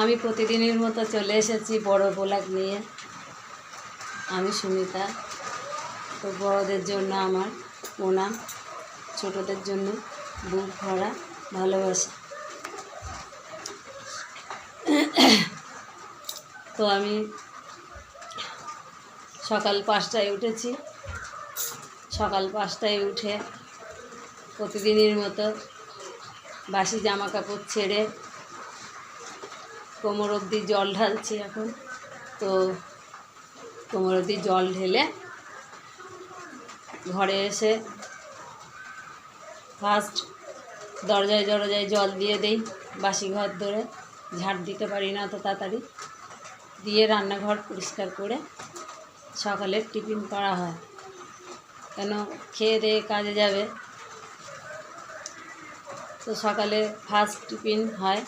আমি প্রতিদিনের মতো চলে এসেছি বড় পোলাক নিয়ে। আমি সুমিতা। তো বড়দের জন্য আমার প্রণাম, ছোটদের জন্য বুক ভরা ভালোবাসা। তো আমি সকাল পাঁচটায় উঠেছি। সকাল পাঁচটায় উঠে প্রতিদিনের মতো বাসি জামা কাপড় ছেড়ে কোমর অবধি জল ঢালছি এখন। তো কোমর অবধি জল ঢেলে ঘরে এসে ফার্স্ট দরজায় দরজায় জল দিয়ে দেই, বাসি ঘর ধরে। ঝাড় দিতে পারি না তো তাড়াতাড়ি। দিয়ে রান্নাঘর পরিষ্কার করে সকালে টিফিন করা হয়। কেন? খেয়ে দিয়ে কাজে যাবে। তো সকালে ফার্স্ট টিফিন হয়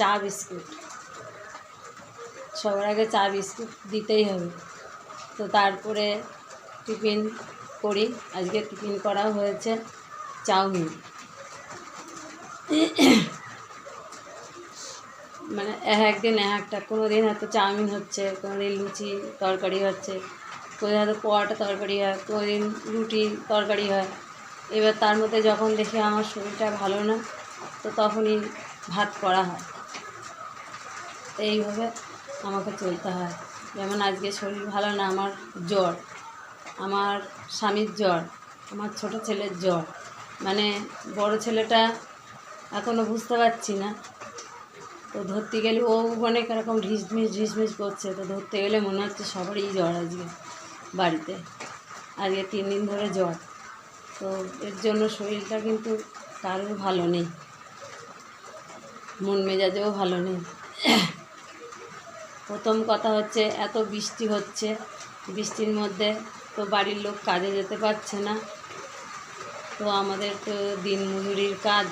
চা বিস্কুট। সবার আগে চা বিস্কুট দিতেই হবে। তো তারপরে টিফিন করি। আজকে টিফিন করা হয়েছে চাউমিন। মানে এক একদিন এক একটা। কোনো দিন হয়তো চাউমিন হচ্ছে কোনো দিন লুচি তরকারি হচ্ছে কোনো হয়তো পরোটা তরকারি হয় কোনো দিন রুটি তরকারি হয়। এবার তার মধ্যে যখন দেখি আমার শরীরটা ভালো না, তো তখনই ভাত করা হয়। এইভাবে আমাকে চলতে হয়। যেমন আজকে শরীর ভালো না, আমার জ্বর, আমার স্বামীর জ্বর, আমার ছোট ছেলের জ্বর। মানে বড় ছেলেটা এখনও বুঝতে পারছি না। তো ধরতে গেলে ও অনেক এরকম ঢিসমিস ঢিসমিস করছে। তো ধরতে গেলে মনে হচ্ছে সবারই জ্বর আজকে বাড়িতে। আজকে তিন দিন ধরে জ্বর। তো এর জন্য শরীরটা কিন্তু কারোর ভালো নেই। মন মেজাজেও ভালো নেই। প্রথম কথা হচ্ছে, এত বৃষ্টি হচ্ছে। বৃষ্টির মধ্যে তো বাড়ির লোক কাজে যেতে পারছে না। তো আমাদের তো দিন মজুরির কাজ,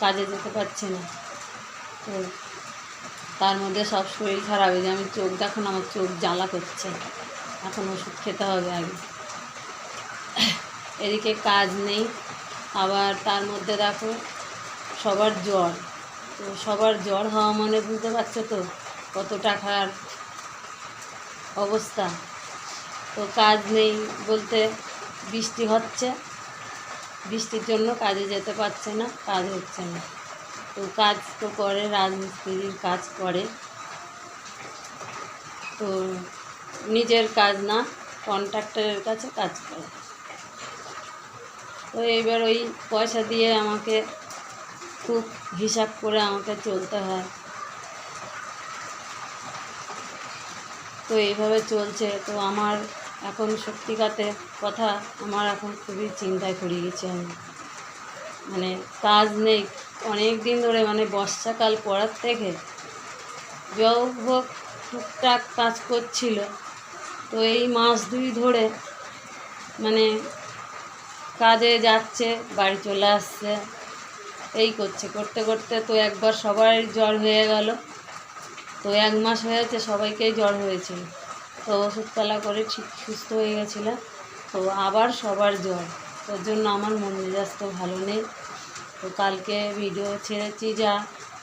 কাজে যেতে পারছে না। তো তার মধ্যে সব শরীর খারাপ হয়ে যায়। আমি চোখ, দেখুন আমার চোখ জ্বালা করছে। এখন ওষুধ খেতে হবে আগে। এদিকে কাজ নেই, আবার তার মধ্যে দেখো, সবার জ্বর। তো সবার জ্বর হওয়া মানে বুঝতে পারছ তো? কত টাকার অবস্থা? তো কাজ নেই বলতে বৃষ্টি হচ্ছে। বৃষ্টির জন্য কাজে যেতে পারছে না, কাজ হচ্ছে না। তো কাজ তো করে রাজমিস্ত্রির কাজ করে। তো নিজের কাজ না, কন্ট্রাক্টরের কাছে কাজ করে। তো এইবার ওই পয়সা দিয়ে আমাকে খুব হিসাব করে আমাকে চলতে হয়। তো এইভাবে চলছে। তো আমার এখন সত্যিকাতে কথা, আমার এখন খুবই চিন্তায় পড়ে গেছি আমি। মানে কাজ নেই। অনেক দিন ধরে মানে বর্ষাকাল পড়ার থেকে যাও হোক টুকটাক কাজ করছিল। তো এই মাস দুই ধরে মানে কাজে যাচ্ছে, বাড়ি চলে আসছে। এই করছে। করতে করতে তো একবার সবার জ্বর হয়ে গেল। তো এক মাস হয়েছে সবাইকেই জ্বর হয়েছিল তো ওষুধপালা করে ঠিক সুস্থ হয়ে গেছিল। তো আবার সবার জ্বর। তোর জন্য আমার মন মেজাজ তো ভালো নেই। তো কালকে ভিডিও ছেড়েছি যা,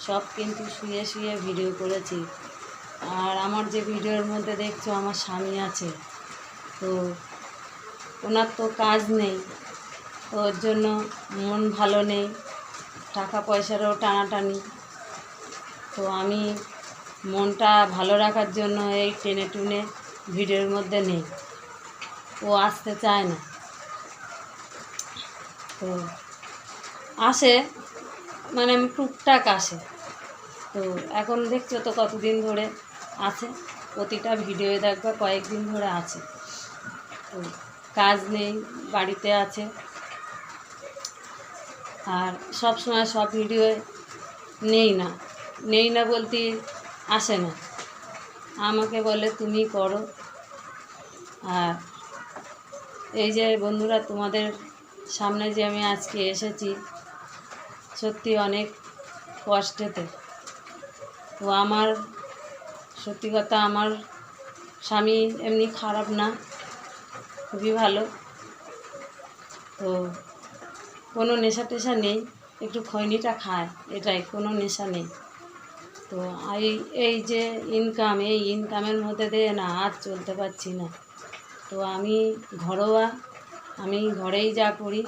সব কিন্তু শুয়ে শুয়ে ভিডিও করেছি। আর আমার যে ভিডিওর মধ্যে দেখছ, আমার স্বামী আছে। তো ওনার তো কাজ নেই। তো ওর জন্য মন ভালো নেই। টাকা পয়সারও টানাটানি। তো আমি মনটা ভালো রাখার জন্য এই টেনে টুনে ভিডিওর মধ্যে নেই। ও আসতে চায় না। তো আসে মানে আমি টুকটাক আসে। তো এখন দেখছ তো কতদিন ধরে আছে, প্রতিটা ভিডিও দেখবা, কয়েকদিন ধরে আছে। তো কাজ নেই, বাড়িতে আছে। আর সব সময় সব ভিডিও নেই না। নেই না বলতে আসে না। আমাকে বলে, তুমি করো। আর এই যে বন্ধুরা, তোমাদের সামনে যে আমি আজকে এসেছি, সত্যি অনেক কষ্টেতে। তো আমার, সত্যি কথা, আমার স্বামী এমনি খারাপ না, খুবই ভালো। তো কোনো নেশা টেশা নেই, একটু খৈনিটা খায়, এটাই, কোনো নেশা নেই। তো এই এই যে ইনকাম এই ইনকামের মধ্যে দিয়ে না আর চলতে পারছি না। তো আমি ঘরোয়া, আমি ঘরেই যা করি,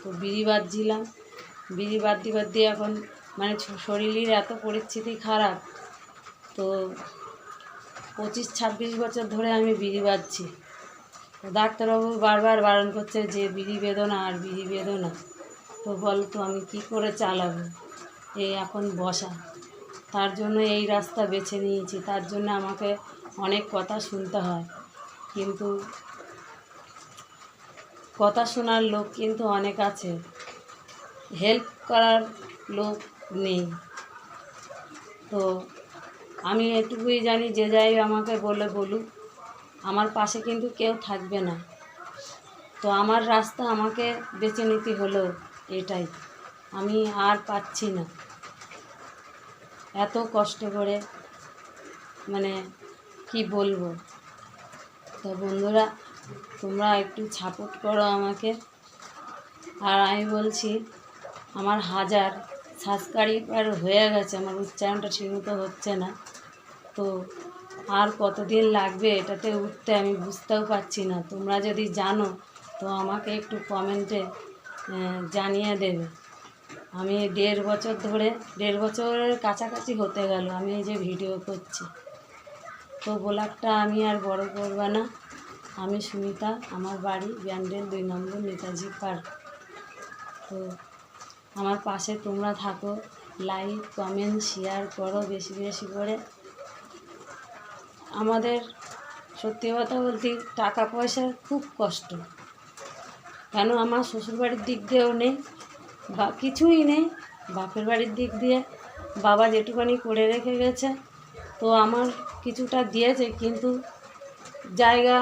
তো বিড়ি বাঁধছিলাম। বিড়ি বাঁধতে বাঁধতে এখন মানে শরীরের এত পরিস্থিতি খারাপ, তো পঁচিশ ছাব্বিশ বছর ধরে আমি বিড়ি বাঁধছি। তো ডাক্তারবাবু বারবার বারণ করছে যে বিড়ি বেঁধো না আর বিড়ি বেদনা। তো বল তো আমি কী করে চালাবো? এই এখন বসা। তার জন্য এই রাস্তা বেছে নিয়েছি, তার জন্য আমাকে অনেক কথা শুনতে হয়। কিন্তু কথা শোনার লোক কিন্তু অনেক আছে। হেল্প করার লোক নেই। তো আমি এটুকুই জানি, যে যাই আমাকে বলে বলুক, আমার পাশে কিন্তু কেউ থাকবে না। তো আমার রাস্তা আমাকে বেছে নিতে হলো এটাই। আমি আর পাচ্ছি না। এত কষ্ট করে মানে কি বলব? তো বন্ধুরা, তোমরা একটু সাপোর্ট করো আমাকে। আর আমি বলছি, আমার হাজার সাবস্ক্রাইবার হয়ে গেছে, আমার উচ্চারণটা ঠিকমতো হচ্ছে না। তো আর কতদিন লাগবে এটাতে উঠতে আমি বুঝতেও পারছি না। তোমরা যদি জানো, তো আমাকে একটু কমেন্টে জানিয়ে দেবে। আমি দেড় বছর ধরে, দেড় বছরের কাছাকাছি হতে গেল, আমি এই যে ভিডিও করছি। তো ব্লগটা আমি আর বড় করব না। আমি সুমিতা, আমার বাড়ি ব্যান্ডেল দুই নম্বর নেতাজি পার্ক। তো আমার পাশে তোমরা থাকো, লাইক, কমেন্ট, শেয়ার করো বেশি বেশি করে। আমাদের, সত্যি কথা বলতে টাকা পয়সার খুব কষ্ট। কেন? আমার শ্বশুরবাড়ির দিক দিয়েও নেই। বা কিছুই নেই। বাপের বাড়ির দিক দিয়ে বাবা যেটুখানি করে রেখে গেছে, তো আমার কিছুটা দিয়েছে, কিন্তু জায়গা,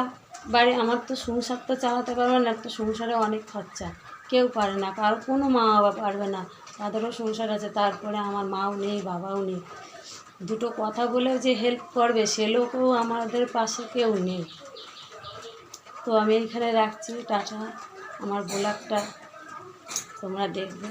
বাড়ি আমার তো সংসার তো চালাতে পারবে না, একটা সংসারে অনেক খরচা। কেউ পারে না, কারও কোনো মা বাবা পারবে না, তাদেরও সংসার আছে, তারপরে আমার মাও নেই, বাবাও নেই। দুটো কথা বলেও যে হেল্প করবে, সে লোকও আমাদের পাশে কেউ নেই। তো আমি এইখানে রাখছি, টাটা। আমার ব্লগটা তোমরা দেখবে।